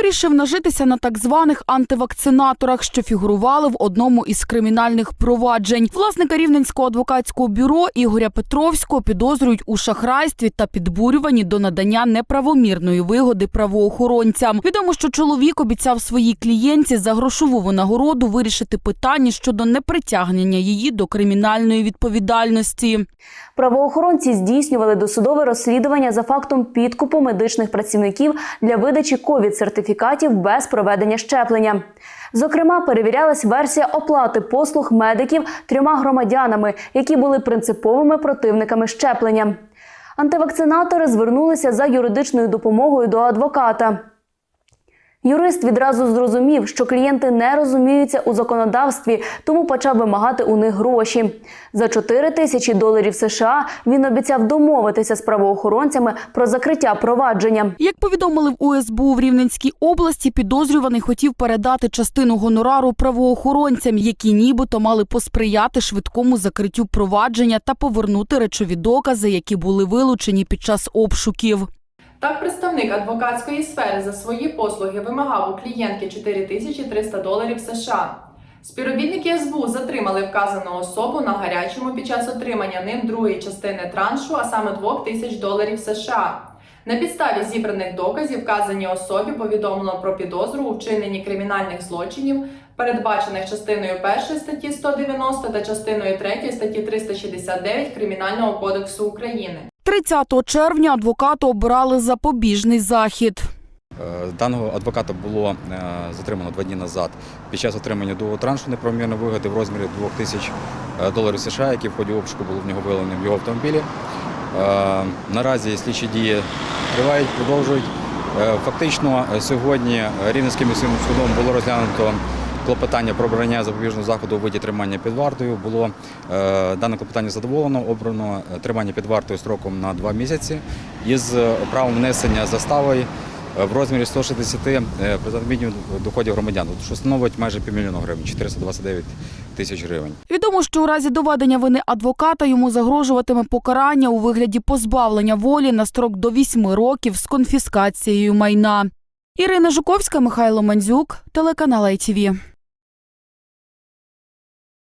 Вирішив нажитися на так званих антивакцинаторах, що фігурували в одному із кримінальних проваджень. Власника рівненського адвокатського бюро Ігоря Петровського підозрюють у шахрайстві та підбурюванні до надання неправомірної вигоди правоохоронцям. Відомо, що чоловік обіцяв своїй клієнтці за грошову винагороду вирішити питання щодо непритягнення її до кримінальної відповідальності. Правоохоронці здійснювали досудове розслідування за фактом підкупу медичних працівників для видачі ковід-сертифікатів без проведення щеплення. Зокрема, перевірялась версія оплати послуг медиків трьома громадянами, які були принциповими противниками щеплення. Антивакцинатори звернулися за юридичною допомогою до адвоката. Юрист відразу зрозумів, що клієнти не розуміються у законодавстві, тому почав вимагати у них гроші. За 4 тисячі доларів США він обіцяв домовитися з правоохоронцями про закриття провадження. Як повідомили в УСБУ в Рівненській області, підозрюваний хотів передати частину гонорару правоохоронцям, які нібито мали посприяти швидкому закриттю провадження та повернути речові докази, які були вилучені під час обшуків. Так, представник адвокатської сфери за свої послуги вимагав у клієнтки 4300 доларів США. Співробітники СБУ затримали вказану особу на гарячому під час отримання ним другої частини траншу, а саме 2000 доларів США. На підставі зібраних доказів вказаній особі повідомлено про підозру у вчиненні кримінальних злочинів, передбачених частиною 1 статті 190 та частиною 3 статті 369 Кримінального кодексу України. 30 червня адвокату обирали запобіжний захід. Е, Даного адвоката було е, затримано два дні назад під час отримання другого траншу неправомірної вигоди в розмірі 2000 е, доларів США, які в ході обшуку були в нього виявлені в його автомобілі. Наразі слідчі дії тривають, продовжують. Фактично сьогодні Рівненським міським судом було розглянуто клопотання про обрання запобіжного заходу у виді тримання під вартою. Було е, дане клопотання задоволено, обрано е, тримання під вартою строком на два місяці із е, правом внесення застави в розмірі 160 е, доходів громадян, що становить майже півмільйона гривень, 429 тисяч гривень. Відомо, що у разі доведення вини адвоката йому загрожуватиме покарання у вигляді позбавлення волі на строк до 8 років з конфіскацією майна. Ірина Жуковська, Михайло Мандзюк, телеканал ITV.